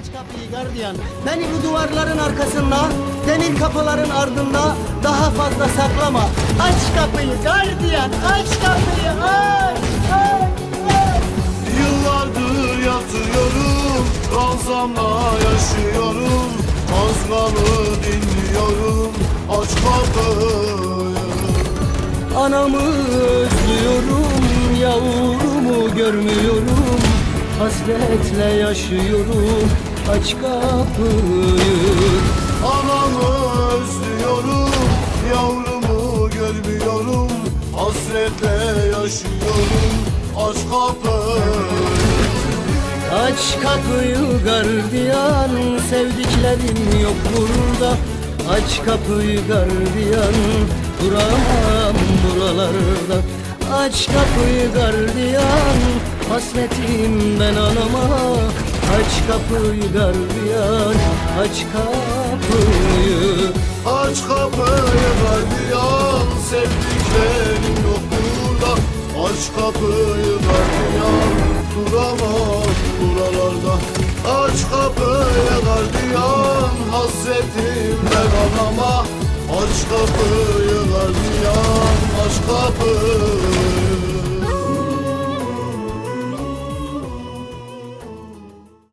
Aç kapıyı gardiyan. Beni bu duvarların arkasında, demir kapıların ardında daha fazla saklama. Aç kapıyı gardiyan, aç kapıyı, aç, aç, aç. Yıllardır yatıyorum Ranzamla yaşıyorum Azganı dinliyorum Aç kapıyı Anamı özlüyorum, yavrumu görmüyorum. Hasretle yaşıyorum, aç kapıyı. Anamı özlüyorum Yavrumu görmüyorum Hasretle yaşıyorum. Aç kapıyı. Aç kapıyı gardiyan. Sevdiklerim yok burada. Aç kapıyı gardiyan. Duramam buralarda. Aç kapıyı gardiyan. Hasretim ben anama Aç kapıyı gardiyan Aç kapıyı. Aç kapıyı gardiyan Sevdiklerim yok burada. Aç kapıyı gardiyan Duramam buralarda. Aç kapıyı gardiyan Hasretim ben anama. Aç kapıyı